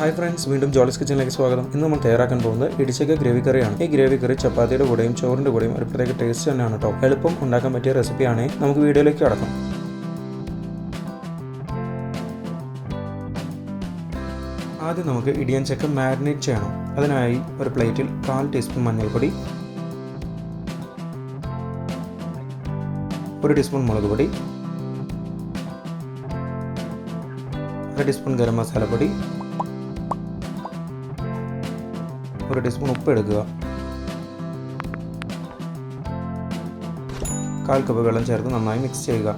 Hi friends വീണ്ടും ജോളിസ് കിച്ചണിലേക്ക് സ്വാഗതം. ഇന്ന് നമ്മൾ തയ്യാറാക്കാൻ പോകുന്നത് ഇടിച്ചക്ക ഗ്രേവി കറിയാണ് ഈ ഗ്രേവി കറി ചപ്പാത്തിയുടെ കൂടെയും ചോറിന്റെ കൂടെയും ഒരു പ്രത്യേക ടേസ്റ്റ് തന്നെയാണ് കേട്ടോ എളുപ്പം ഉണ്ടാക്കാൻ പറ്റിയ റെസിപ്പിയാണ് നമുക്ക് വീഡിയോയിലേക്ക് കടക്കാം. ആദ്യം നമുക്ക് ഇടിയൻ ചക്ക മാരിനേറ്റ് ചെയ്യണം. അതിനായി ഒരു പ്ലേറ്റിൽ കാൽ ടീസ്പൂൺ മഞ്ഞൾപ്പൊടി ഒരു ടീസ്പൂൺ മുളക് പൊടി അര ടീസ്പൂൺ ഗരം മസാലപ്പൊടി ഒരു ടീസ്പൂൺ ഉപ്പ് എടുക്കുക. കാൽ കപ്പ് വെള്ളം ചേർത്ത് നന്നായി മിക്സ് ചെയ്യുക.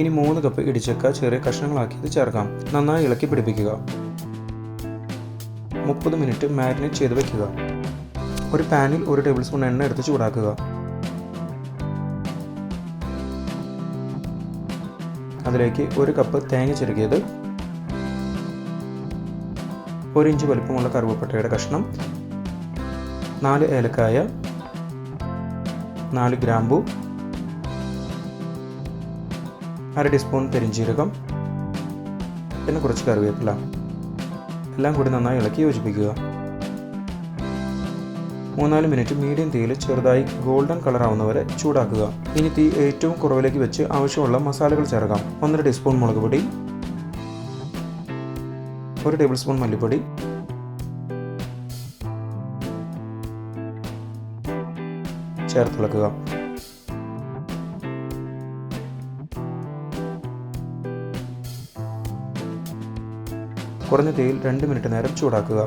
ഇനി മൂന്ന് കപ്പ് ഇടിച്ചക്ക ചെറിയ കഷ്ണങ്ങളാക്കി ഇത് ചേർക്കാം. നന്നായി ഇളക്കി പിടിപ്പിക്കുക. മുപ്പത് മിനിറ്റ് മാരിനേറ്റ് ചെയ്ത് വെക്കുക. ഒരു പാനിൽ ഒരു ടേബിൾ സ്പൂൺ എണ്ണ എടുത്ത് ചൂടാക്കുക. അതിലേക്ക് ഒരു കപ്പ് തേങ്ങ ചെറുകിയത് ഒരു ഇഞ്ച് വലുപ്പമുള്ള കറുവപ്പട്ടയുടെ കഷ്ണം നാല് ഏലക്കായ നാല് ഗ്രാമ്പു അര ടീസ്പൂൺ പെരിഞ്ചീരകം പിന്നെ കുറച്ച് കറിവേപ്പില. എല്ലാം കൂടി നന്നായി ഇളക്കി യോജിപ്പിക്കുക. മൂന്നാൽ മിനിറ്റ് മീഡിയം തീയിൽ ചെറുതായി ഗോൾഡൻ കളർ ആവുന്നവരെ ചൂടാക്കുക. ഇനി തീ ഏറ്റവും കുറവിലേക്ക് വെച്ച് ആവശ്യമുള്ള മസാലകൾ ചേർക്കാം. ഒന്നര ടീസ്പൂൺ മുളക് പൊടി ഒരു ടേബിൾ സ്പൂൺ മല്ലിപ്പൊടി ചേർത്തിളക്കുക കുറഞ്ഞ തീയിൽ രണ്ട് മിനിറ്റ് നേരം ചൂടാക്കുക.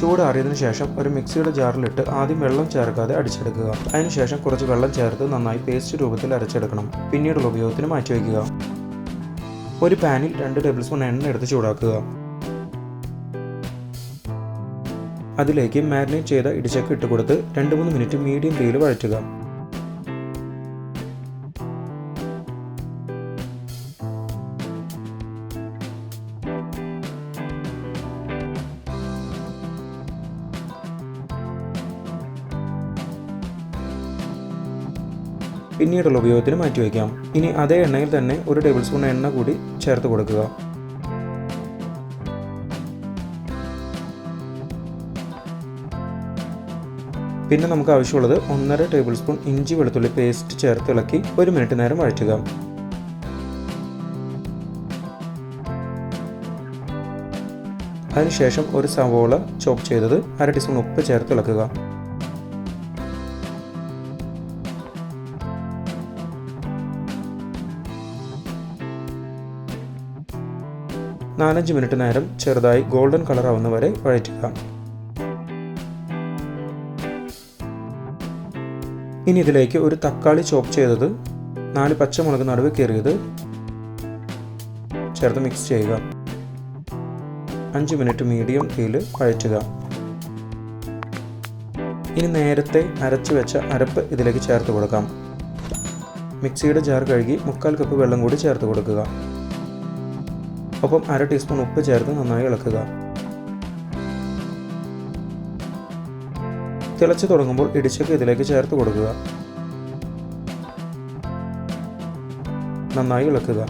ചൂടാറിയതിനു ശേഷം ഒരു മിക്സിയുടെ ജാറിലിട്ട് ആദ്യം വെള്ളം ചേർക്കാതെ അടിച്ചെടുക്കുക. അതിനുശേഷം കുറച്ച് വെള്ളം ചേർത്ത് നന്നായി പേസ്റ്റ് രൂപത്തിൽ അരച്ചെടുക്കണം. പിന്നീടുള്ള ഉപയോഗത്തിന് മാറ്റിവെക്കുക ഒരു പാനിൽ രണ്ട് ടേബിൾ സ്പൂൺ എണ്ണ എടുത്ത് ചൂടാക്കുക. അതിലേക്ക് മാരിനേറ്റ് ചെയ്ത ഇടിച്ചക്ക ഇട്ട് കൊടുത്ത് രണ്ട് മൂന്ന് മിനിറ്റ് മീഡിയം തീയിൽ വഴറ്റുക. പിന്നീടുള്ള ഉപയോഗത്തിന് മാറ്റിവെക്കാം ഇനി അതേ എണ്ണയിൽ തന്നെ ഒരു ടേബിൾ സ്പൂൺ എണ്ണ കൂടി ചേർത്ത് കൊടുക്കുക. പിന്നെ നമുക്ക് ആവശ്യമുള്ളത് ഒന്നര ടേബിൾ സ്പൂൺ ഇഞ്ചി വെളുത്തുള്ളി പേസ്റ്റ് ചേർത്ത് ഇളക്കി ഒരു മിനിറ്റ് നേരം വഴറ്റുക. അതിനുശേഷം ഒരു സവോള ചോപ്പ് ചെയ്തത് അര ടീസ്പൂൺ ഉപ്പ് ചേർത്ത് ഇളക്കുക. നാലഞ്ച് മിനിറ്റ് നേരം ചെറുതായി ഗോൾഡൻ കളർ ആവുന്ന വരെ വഴറ്റുക. ഇനി ഇതിലേക്ക് ഒരു തക്കാളി ചോപ്പ് ചെയ്തത് നാല് പച്ചമുളക് നടുവ് കയറിയത് ചേർത്ത് മിക്സ് ചെയ്യുക. അഞ്ച് മിനിറ്റ് മീഡിയം തീയിൽ വഴറ്റുക. ഇനി നേരത്തെ അരച്ചു വെച്ച അരപ്പ് ഇതിലേക്ക് ചേർത്ത് കൊടുക്കാം. മിക്സിയുടെ ജാർ കഴുകി മുക്കാൽ കപ്പ് വെള്ളം കൂടി ചേർത്ത് കൊടുക്കുക. ഒപ്പം അര ടീസ്പൂൺ ഉപ്പ് ചേർത്ത് നന്നായി ഇളക്കുക. തിളച്ചു തുടങ്ങുമ്പോൾ ഇടിച്ചക്ക് ഇതിലേക്ക് ചേർത്ത് കൊടുക്കുക. നന്നായി ഇളക്കുക.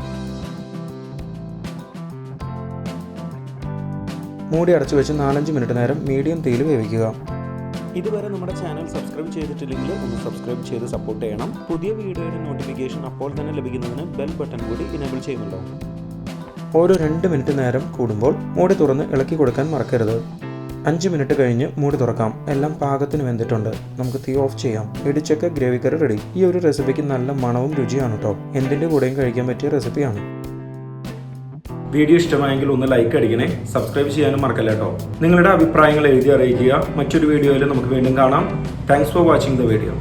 മൂടി അടച്ചു വെച്ച് നാലഞ്ച് മിനിറ്റ് നേരം മീഡിയം തീയിൽ വേവിക്കുക. ഇതുവരെ നമ്മുടെ ചാനൽ സബ്സ്ക്രൈബ് ചെയ്തിട്ടില്ലെങ്കിൽ ഒന്ന് സബ്സ്ക്രൈബ് ചെയ്ത് സപ്പോർട്ട് ചെയ്യണം. പുതിയ വീഡിയോയുടെ നോട്ടിഫിക്കേഷൻ അപ്പോൾ തന്നെ ലഭിക്കുന്നതിന് ബെൽ ബട്ടൺ കൂടി ഇനേബിൾ ചെയ്യുന്നുണ്ടോ ഓരോ രണ്ട് മിനിറ്റ് നേരം കൂടുമ്പോൾ മൂടി തുറന്ന് ഇളക്കി കൊടുക്കാൻ മറക്കരുത്. അഞ്ച് മിനിറ്റ് കഴിഞ്ഞ് മൂടി തുറക്കാം. എല്ലാം പാകത്തിന് വെന്തിട്ടുണ്ട്. നമുക്ക് തീ ഓഫ് ചെയ്യാം. ഇടിച്ചക്ക ഗ്രേവി കറി റെഡി ഈ ഒരു റെസിപ്പിക്ക് നല്ല മണവും രുചിയാണ് കേട്ടോ എന്തിന്റെ കൂടെയും കഴിക്കാൻ പറ്റിയ റെസിപ്പിയാണ് വീഡിയോ ഇഷ്ടമായെങ്കിൽ ഒന്ന് ലൈക്ക് അടിക്കണേ. സബ്സ്ക്രൈബ് ചെയ്യാനും മറക്കല്ല കേട്ടോ നിങ്ങളുടെ അഭിപ്രായങ്ങൾ എഴുതി അറിയിക്കുക. മറ്റൊരു വീഡിയോയിൽ നമുക്ക് വീണ്ടും കാണാം. Thanks for watching the video